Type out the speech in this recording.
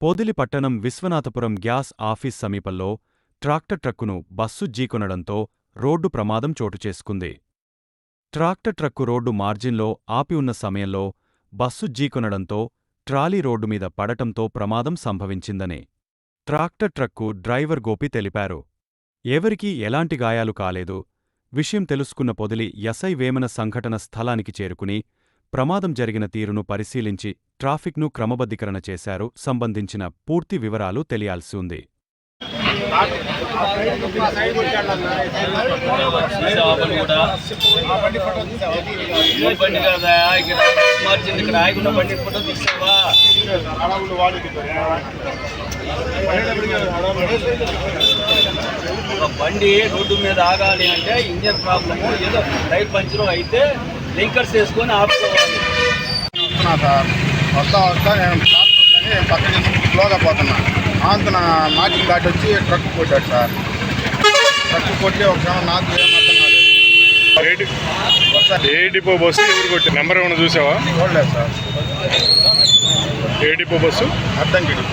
పోదిలి పట్టణం Vishwanathapuram gas office సమీపంలో tractor ట్రక్కును బస్సు జీకొనడంతో రోడ్డు ప్రమాదం చోటుచేసుకుంది ట్రాక్టర్ ట్రక్కు రోడ్డు మార్జిన్లో ఆపి ఉన్న సమయంలో బస్సు జీకొనడంతో ట్రాలీ రోడ్డు మీద పడటంతో ప్రమాదం సంభవించిందని ట్రాక్టర్ ట్రక్కు డ్రైవర్ గోపి తెలిపారు. ఎవరికీ ఎలాంటి గాయాలు కాలేదు. విషయం తెలుసుకున్న పొదిలి ఎస్ఐ వేమన సంఘటన స్థలానికి చేరుకుని ప్రమాదం జరిగిన తీరును పరిశీలించి ట్రాఫిక్ను క్రమబద్ధీకరణ చేశారు సంబంధించిన పూర్తి వివరాలు తెలియాల్సి ఉంది. బండి రోడ్డు మీద ఆగాలి అంటే ఇంజన్ ప్రాబ్లము ఏదో టైర్ పంచర్ అయితే లింకర్స్ వేసుకొని ఆపుకోవాలి. సార్ వస్తా వస్తా నేను ట్రాక్టర్ ఉందని పక్క నుంచి స్లోగా పోతున్నా. ఆంతన మార్జిన్ దాటి వచ్చి ట్రక్ కొట్టాడు సార్. ట్రక్ కొట్టి ఒక క్షణం నాకు ఏం డిపో బస్సు ఎవరు కొట్టి నెంబర్ ఏమైనా చూసావా? చూడలేదు సార్. ఏ డిపో బస్సు? అర్థం గిడి